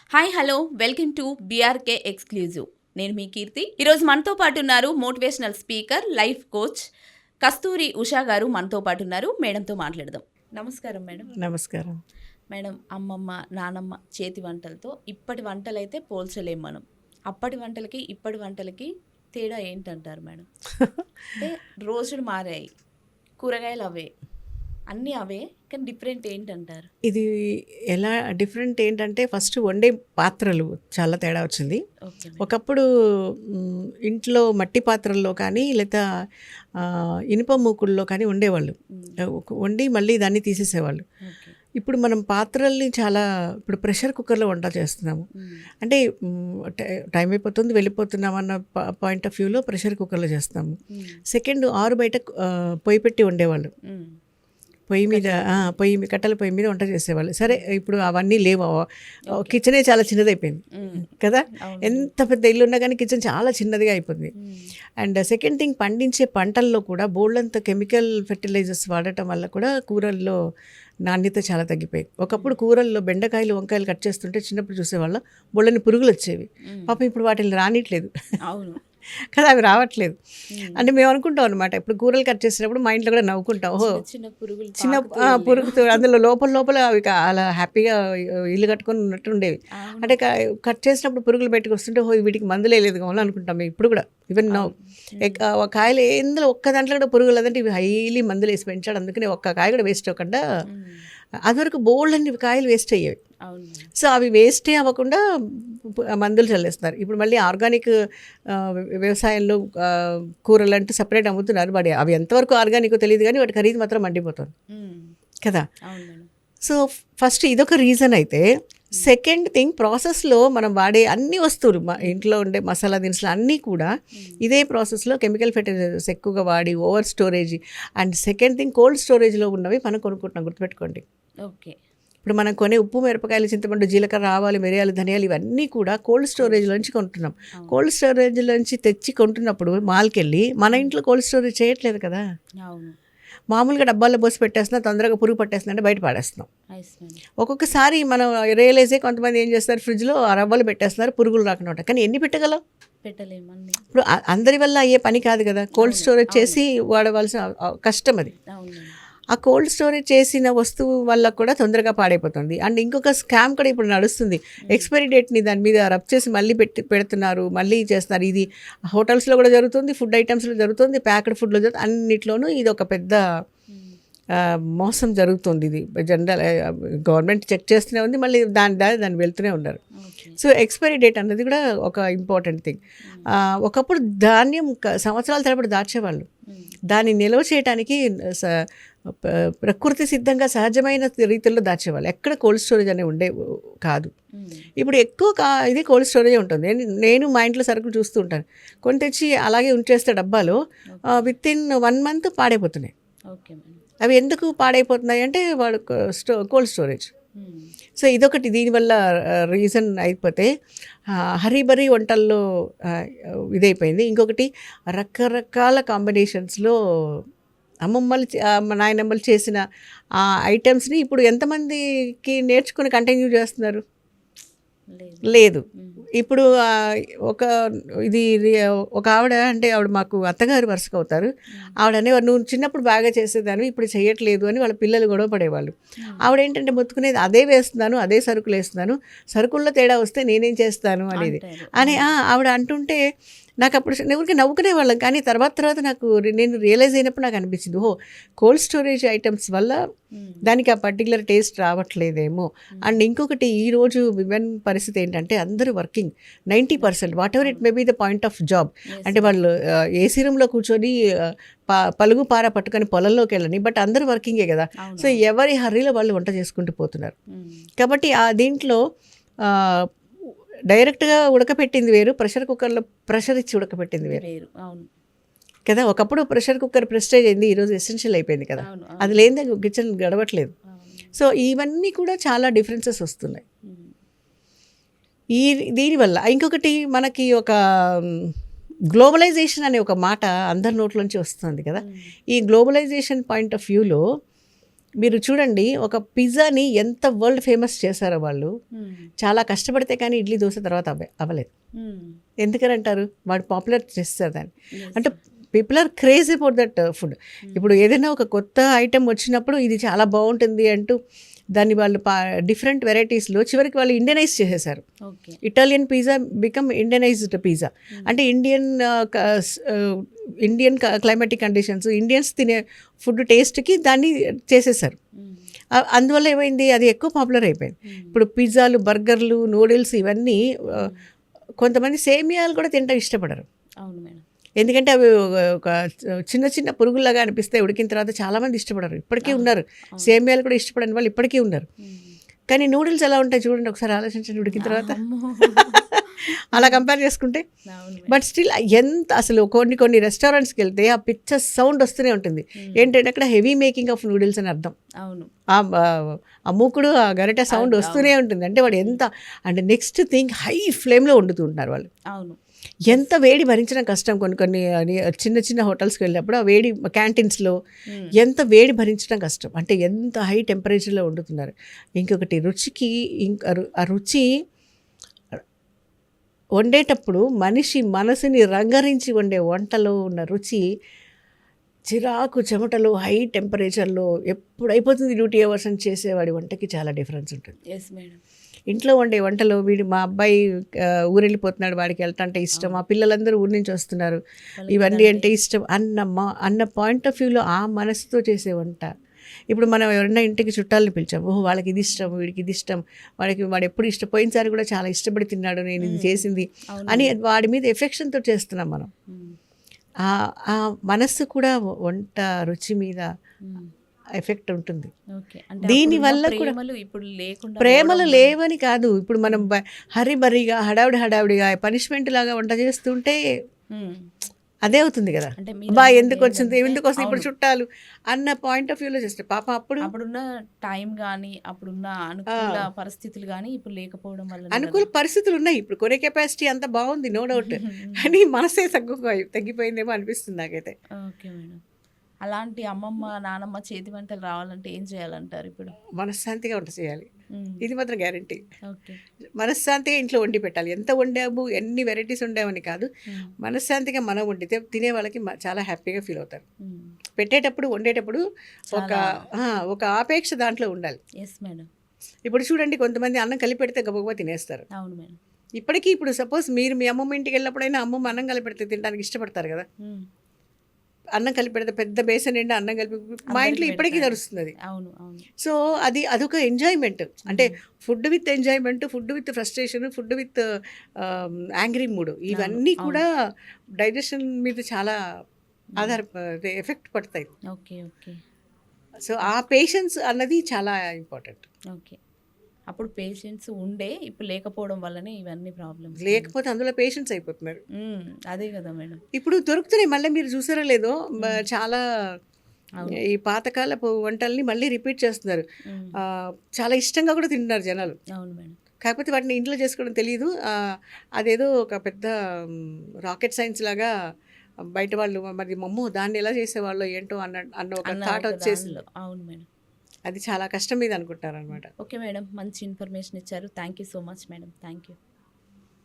Hi hello. Welcome to BRK exclusive. నేను మీ కీర్తి. ఈరోజు మనతో పాటు ఉన్నారు motivational speaker life coach Kasturi Usha garu మనతో పాటు ఉన్నారు. మేడంతో మాట్లాడదాం. నమస్కారం మేడం. నమస్కారం. మేడం అమ్మమ్మ నానమ్మ చేతి వంటలతో ఇప్పటి వంటలైతే పోల్చలేం మనం. అప్పటి వంటలకి ఇప్పటి వంటలకి తేడా ఏంటంటారు మేడం? అంటే రోజులు మారాయి. కూరగాయలు అవే. అన్నీ అవే కానీ డిఫరెంట్ ఏంటంటారు? ఇది ఎలా డిఫరెంట్ ఏంటంటే ఫస్ట్ వండే పాత్రలు చాలా తేడా వచ్చింది. ఒకప్పుడు ఇంట్లో మట్టి పాత్రల్లో కానీ లేదా ఇనుప మూకుల్లో కానీ వండేవాళ్ళు. వండి మళ్ళీ దాన్ని తీసేసేవాళ్ళు. ఇప్పుడు మనం పాత్రల్ని చాలా ఇప్పుడు ప్రెషర్ కుక్కర్లో వంట చేస్తున్నాము. అంటే టై- టైం అయిపోతుంది వెళ్ళిపోతున్నాం అన్న పాయింట్ ఆఫ్ వ్యూలో ప్రెషర్ కుక్కర్లో చేస్తాము. సెకండ్ ఆరు బయట పొయ్యి పెట్టి వండేవాళ్ళు. పొయ్యి మీద పొయ్యి మీ- కట్టెల పొయ్యి మీద వంట చేసేవాళ్ళు. సరే ఇప్పుడు అవన్నీ లేవు. కిచెనే చాలా చిన్నదైపోయింది. కదా. ఎంత పెద్ద ఇల్లు ఉన్నా కానీ కిచెన్ చాలా చిన్నదిగా అయిపోయింది. అండ్ సెకండ్ థింగ్ పండించే పంటల్లో కూడా బోల్డంత కెమికల్ ఫెర్టిలైజర్స్ వాడటం వల్ల కూడా కూరల్లో నాణ్యత చాలా తగ్గిపోయింది. ఒకప్పుడు కూరల్లో బెండకాయలు వంకాయలు కట్ చేస్తుంటే చిన్నప్పుడు చూసేవాళ్ళం బోళ్ళని పురుగులు వచ్చేవి. పాపం ఇప్పుడు వాటిని రానిట్లేదు. అవును. కదా అవి రావట్లేదు. అంటే మేము అనుకుంటాం అనమాట ఇప్పుడు కూరలు కట్ చేసినప్పుడు మా ఇంట్లో కూడా నవ్వుకుంటాం. ఓహో. చిన్న పురుగులు చిన్న. పురుగుతో అందులో లోపల లోపల అవి అలా హ్యాపీగా ఇల్లు కట్టుకొని ఉన్నట్టు ఉండేవి. అంటే కట్ చేసినప్పుడు పురుగులు బయటకు వస్తుంటే ఓ వీటికి మందులే లేదు కావాలి అనుకుంటాం మేము ఇప్పుడు కూడా. ఈవెన్ నౌ కాయలు ఎందులో ఒక్క దాంట్లో కూడా పురుగు లేదంటే ఇవి హైలీ మందులు వేసి పెంచాడు. అందుకని ఒక్క కాయ కూడా వేస్ట్ అవ్వకుండా. అదివరకు బోల్డ్ అన్ని కాయలు వేస్ట్ అయ్యేవి. సో అవి వేస్టే అవ్వకుండా మందులు చల్లేస్తున్నారు. ఇప్పుడు మళ్ళీ ఆర్గానిక్ వ్యవసాయంలో కూరలు అంటూ సపరేట్ అమ్ముతున్నారు. వాడి అవి ఎంతవరకు ఆర్గానిక్ తెలియదు కానీ వాటి ఖరీదు మాత్రం మండిపోతుంది. కదా? సో ఫస్ట్ ఇదొక రీజన్ అయితే సెకండ్ థింగ్ ప్రాసెస్లో మనం వాడే అన్ని వస్తువులు మా ఇంట్లో ఉండే మసాలా దినుసులు అన్నీ కూడా ఇదే ప్రాసెస్లో కెమికల్ ఫెర్టిలైజర్స్ ఎక్కువగా వాడి over storage and second thing cold స్టోరేజ్లో ఉన్నవి మనం కొనుక్కుంటున్నాం గుర్తుపెట్టుకోండి. ఓకే ఇప్పుడు మనం కొనే ఉప్పు మిరపకాయలు చింతపండు జీలకర్ర ఆవాలు మిరియాలు ధనియాలు ఇవన్నీ కూడా కోల్డ్ స్టోరేజ్ నుంచి కొంటున్నాం. కోల్డ్ స్టోరేజ్ నుంచి తెచ్చి కొంటున్నప్పుడు మాల్కి వెళ్ళి మన ఇంట్లో కోల్డ్ స్టోరేజ్ చేయట్లేదు కదా? అవును. మామూలుగా డబ్బాల్లో పోసి పెట్టేస్తున్నా తొందరగా పురుగు పట్టేస్తున్నా అంటే బయట పాడేస్తున్నాం. ఒక్కొక్కసారి మనం రియలైజ్ అయ్యి కొంతమంది ఏం చేస్తారు ఫ్రిడ్జ్లో ఆ రవ్వలు పెట్టేస్తున్నారు పురుగులు రాకుండా ఉంటాయి. కానీ ఎన్ని పెట్టగలం? ఇప్పుడు అందరి వల్ల అయ్యే పని కాదు కదా. కోల్డ్ స్టోరేజ్ చేసి వాడవలసిన కష్టం అది. ఆ కోల్డ్ స్టోరేజ్ చేసిన వస్తువు వల్ల కూడా తొందరగా పాడైపోతుంది. అండ్ ఇంకొక స్కామ్ కూడా ఇప్పుడు నడుస్తుంది. ఎక్స్పైరీ డేట్ని దాని మీద రబ్ చేసి మళ్ళీ పెట్టి పెడుతున్నారు మళ్ళీ చేస్తున్నారు. ఇది హోటల్స్లో కూడా జరుగుతుంది ఫుడ్ ఐటమ్స్లో జరుగుతుంది ప్యాక్డ్ ఫుడ్లో జరుగుతుంది. అన్నిట్లోనూ ఇది ఒక పెద్ద మోసం జరుగుతుంది ఇది. జనరల్ గవర్నమెంట్ చెక్ చేస్తూనే ఉంది మళ్ళీ దాని దాని దాన్ని వెళ్తూనే ఉన్నారు. సో ఎక్స్పైరీ డేట్ అన్నది కూడా ఒక ఇంపార్టెంట్ థింగ్. ఒకప్పుడు ధాన్యం సంవత్సరాల తరబడి దాచేవాళ్ళు. ఉమ్. దాన్ని నిల్వ చేయడానికి ప్రకృతి సిద్ధంగా సహజమైన రీతిలో దాచేవాళ్ళు. ఎక్కడ కోల్డ్ స్టోరేజ్ అనేవి ఉండే కాదు. ఉమ్. ఇప్పుడు ఎక్కువ కా ఇది కోల్డ్ స్టోరేజ్ ఉంటుంది. నేను మా ఇంట్లో సరుకులు చూస్తూ ఉంటాను. కొన్ని తెచ్చి అలాగే ఉంచేస్తే డబ్బాలో విత్ ఇన్ వన్ మంత్ పాడైపోతున్నాయి. ఓకే అవి ఎందుకు పాడైపోతున్నాయి అంటే వాడు స్టో కోల్డ్ స్టోరేజ్. ఉమ్. సో ఇదొకటి దీనివల్ల రీజన్ అయిపోతే హరిబరి వంటల్లో ఇదైపోయింది. ఇంకొకటి రకరకాల కాంబినేషన్స్లో అమ్మమ్మలు నాయనమ్మలు చేసిన ఆ ఐటమ్స్ని ఇప్పుడు ఎంతమందికి నేర్చుకుని కంటిన్యూ చేస్తున్నారు? లేదు. ఉమ్. ఇప్పుడు ఒక ఇది ఒక ఆవిడ అంటే ఆవిడ మాకు అత్తగారు వరుసగా అవుతారు ఆవిడ అనేవారు నువ్వు చిన్నప్పుడు బాగా చేసేదాన్ని ఇప్పుడు చేయట్లేదు అని వాళ్ళ పిల్లలు గొడవ పడేవాళ్ళు. ఆవిడ ఏంటంటే మొత్తుకునేది అదే వేస్తున్నాను అదే సరుకులు వేస్తున్నాను సరుకుల్లో తేడా వస్తే నేనేం చేస్తాను అనేది. అని ఆవిడ అంటుంటే నాకు అప్పుడు ఎవరికి నవ్వుకునే వాళ్ళం కానీ తర్వాత తర్వాత నాకు నేను రియలైజ్ అయినప్పుడు నాకు అనిపించింది ఓహో కోల్డ్ స్టోరేజ్ ఐటమ్స్ వల్ల. దానికి ఆ పర్టికులర్ టేస్ట్ రావట్లేదేమో అండ్ ఇంకొకటి ఈ రోజు విమెన్ పరిస్థితి ఏంటంటే అందరూ working ninety percent whatever it may be the point of job. అంటే వాళ్ళు ఏసీ రూమ్లో కూర్చొని ప- పలుగు పార పట్టుకొని పొలంలోకి వెళ్ళని బట్ అందరూ వర్కింగే కదా. సో ఎవరి హర్రీలో వాళ్ళు వంట చేసుకుంటూ పోతున్నారు. కాబట్టి ఆ దీంట్లో డైరెక్ట్గా ఉడకపెట్టింది వేరు ప్రెషర్ కుక్కర్లో ప్రెషర్ ఇచ్చి ఉడకపెట్టింది వేరు. వేరు అవును. కదా ఒకప్పుడు ప్రెషర్ కుక్కర్ ప్రెస్టేజ్ అయింది ఈరోజు ఎసెన్షియల్ అయిపోయింది కదా. అది లేదే కిచెన్ గడవట్లేదు. సో ఇవన్నీ కూడా చాలా డిఫరెన్సెస్ వస్తున్నాయి. ఈ దీనివల్ల ఇంకొకటి మనకి ఒక గ్లోబలైజేషన్ అనే ఒక మాట అందరి నోట్లోంచి వస్తుంది కదా. ఈ గ్లోబలైజేషన్ పాయింట్ ఆఫ్ వ్యూలో మీరు చూడండి ఒక పిజ్జాని ఎంత వరల్డ్ ఫేమస్ చేశారో వాళ్ళు. చాలా కష్టపడితే కానీ ఇడ్లీ దోశ తర్వాత అవ్వ అవ్వలేదు. ఎందుకని అంటారు వాడు పాపులర్ చేస్తారు దాన్ని. అంటే people are craze about that food ఇప్పుడు ఏదైనా ఒక కొత్త ఐటెం వచ్చినప్పుడు ఇది చాలా బాగుంటుంది అంటూ దాన్ని వాళ్ళు డిఫరెంట్ వెరైటీస్లో చివరికి వాళ్ళు ఇండియనైజ్ చేసేసారు okay. Italian pizza become Indianised pizza అంటే Indian Indian climatic conditions Indians తినే ఫుడ్ టేస్ట్కి దాన్ని చేసేసారు. ఆ- అందువల్ల ఏమైంది? అది ఎక్కువ పాపులర్ అయిపోయింది. మ్మ్. ఇప్పుడు పిజ్జాలు బర్గర్లు నూడిల్స్ ఇవన్నీ ఆ, కొంతమంది సేమియాలు కూడా తింటాం ఇష్టపడరు. అవును మేడం. ఎందుకంటే అవి ఒక- చిన్న చిన్న పురుగుల్లాగా అనిపిస్తే ఉడికిన తర్వాత చాలామంది ఇష్టపడరు. ఇప్పటికీ ఉన్నారు. సేమియాలు కూడా ఇష్టపడని వాళ్ళు ఇప్పటికీ ఉన్నారు. కానీ నూడిల్స్ ఎలా ఉంటాయి చూడండి ఒకసారి ఆలోచించండి ఉడికిన తర్వాత. అలా కంపేర్ చేసుకుంటే. బట్ స్టిల్ ఎంత అసలు కొన్ని కొన్ని రెస్టారెంట్స్కి వెళ్తే ఆ పిక్చర్ సౌండ్ వస్తూనే ఉంటుంది. ఏంటంటే అక్కడ హెవీ మేకింగ్ ఆఫ్ నూడిల్స్ అని అర్థం. అవును. ఆ మూకుడు ఆ గరిట సౌండ్ వస్తూనే ఉంటుంది. అంటే వాడు ఎంత అండ్ నెక్స్ట్ థింగ్ హై ఫ్లేమ్లో వండుతూ ఉంటారు వాళ్ళు. అవును. ఎంత వేడి భరించడం కష్టం కొన్ని కొన్ని చిన్న చిన్న హోటల్స్కి వెళ్ళినప్పుడు ఆ వేడి క్యాంటీన్స్లో మ్మ్. ఎంత వేడి భరించడం కష్టం. అంటే ఎంత హై టెంపరేచర్లో వండుతున్నారు. ఇంకొకటి రుచికి ఇంకా ఆ రుచి వండేటప్పుడు మనిషి మనసుని రంగరించి వండే వంటలో ఉన్న రుచి చిరాకు చెమటలు హై టెంపరేచర్లో ఎప్పుడు అయిపోతుంది డ్యూటీ అవర్స్ అని చేసేవాడి వంటకి చాలా డిఫరెన్స్ ఉంటుంది. ఎస్ మేడం ఇంట్లో వండే వంటలో వీడు మా అబ్బాయి ఊరెళ్ళిపోతున్నాడు వాడికి వెళ్ళటంటే ఇష్టం. మా పిల్లలందరూ ఊరి నుంచి వస్తున్నారు. ఇవన్నీ అంటే ఇష్టం. అన్న మా అన్న పాయింట్ ఆఫ్ వ్యూలో ఆ మనసుతో చేసే వంట ఇప్పుడు మనం ఎవరైనా ఇంటికి చుట్టాలని పిలిచాం ఓహో వాళ్ళకి ఇది ఇష్టం వీడికి ఇది ఇష్టం వాడికి వాడు ఎప్పుడు ఇష్టం పోయినసారి కూడా చాలా ఇష్టపడి తిన్నాడు నేను ఇది చేసింది. అని వాడి మీద ఎఫెక్షన్తో చేస్తున్నాం మనం. ఆ ఆ మనస్సు కూడా వంట రుచి మీద. ఎఫెక్ట్ ఉంటుంది ఓకే అంటే దీని అప్పుడున్న వల్ల కూడా- ప్రేమలు ఇప్పుడు లేకుండా ప్రేమలు లేవని కాదు ఇప్పుడు మనం హరిబరిగా హడావిడి హడావిడిగా పనిష్మెంట్ లాగా వంట చేస్తుంటే. అదే అవుతుంది కదా. బా ఎందుకు వచ్చింది? ఎందుకు వస్తుంది? ఇప్పుడు. చుట్టాలు అన్న పాయింట్ ఆఫ్ వ్యూలో చేస్తే పాప అప్పుడు అప్పుడున్న టైం గానీ అప్పుడున్న అనుకూల పరిస్థితులు గానీ ఇప్పుడు లేకపోవడం వల్ల అనుకూల పరిస్థితులు ఉన్నాయి. ఇప్పుడు కొనే కెపాసిటీ అంత బాగుంది నో డౌట్ కానీ మనసే తగ్గు తగ్గిపోయిందేమో అనిపిస్తుంది నాకైతే. Okay madam. అలాంటి అమ్మమ్మ నానమ్మ చేతి వంటలు రావాలంటే ఏం చేయాలంటారు ఇప్పుడు? మనశ్శాంతిగా వంట చేయాలి. ఇది మాత్రం గ్యారంటీ. మనశ్శాంతిగా ఇంట్లో వండి పెట్టాలి. ఎంత వండాము ఎన్ని వెరైటీస్ వండామని కాదు. మనశ్శాంతిగా మనం వండితే తినే వాళ్ళకి చాలా హ్యాపీగా ఫీల్ అవుతారు. పెట్టేటప్పుడు వండేటప్పుడు ఒక ఒక ఆపేక్ష దాంట్లో ఉండాలి. ఎస్ మేడం ఇప్పుడు చూడండి కొంతమంది అన్నం కలిపి పెడితే గబగబా తినేస్తారు. అవును మేడం ఇప్పటికీ ఇప్పుడు సపోజ్ మీరు మీ అమ్మమ్మ ఇంటికి వెళ్ళినప్పుడైనా అమ్మమ్మ అన్నం కలిపి పెడితే తినడానికి ఇష్టపడతారు కదా. అన్నం కలిపి పెడితే పెద్ద బేసన్ నిండా అన్నం కలిపి మా ఇంట్లో ఇప్పటికీ. నడుస్తుంది అది. అవును అవును. సో అది అదొక ఎంజాయ్మెంట్. అంటే food with enjoyment food with frustration food with angry mood. ఇవన్నీ. కూడా డైజెషన్ మీద చాలా ఆధార ఎఫెక్ట్ పడతాయి. Okay okay. సో ఆ పేషెన్స్ అన్నది చాలా ఇంపార్టెంట్. ఓకే. అప్పుడు పేషెంట్స్ ఉండే ఇప్పుడు లేకపోవడం వల్లనే ఇవన్నీ ప్రాబ్లమ్స్ లేకపోతే అందులో పేషెన్స్ అయిపోతున్నారు. అదే కదా మేడం. ఇప్పుడు దొరుకుతున్నాయి మళ్ళీ మీరు చూసారో లేదో చాలా. ఈ పాతకాలపు వంటల్ని మళ్ళీ రిపీట్ చేస్తున్నారు. చాలా ఇష్టంగా కూడా తింటున్నారు జనాలు. అవును మేడం. కాకపోతే వాటిని ఇంట్లో చేసుకోవడం తెలియదు. అదేదో ఒక పెద్ద రాకెట్ సైన్స్ లాగా బయట వాళ్ళు మరి మమ్మో దాన్ని ఎలా చేసేవాళ్ళు ఏంటో అన్న అన్న ఒక థాట్ వచ్చేసింది. దానిలో. అవును మేడం. అది చాలా కష్టం మీద అనుకుంటారు అనమాట ఓకే మేడం మంచి ఇన్ఫర్మేషన్ ఇచ్చారు. Thank you so much madam. Thank you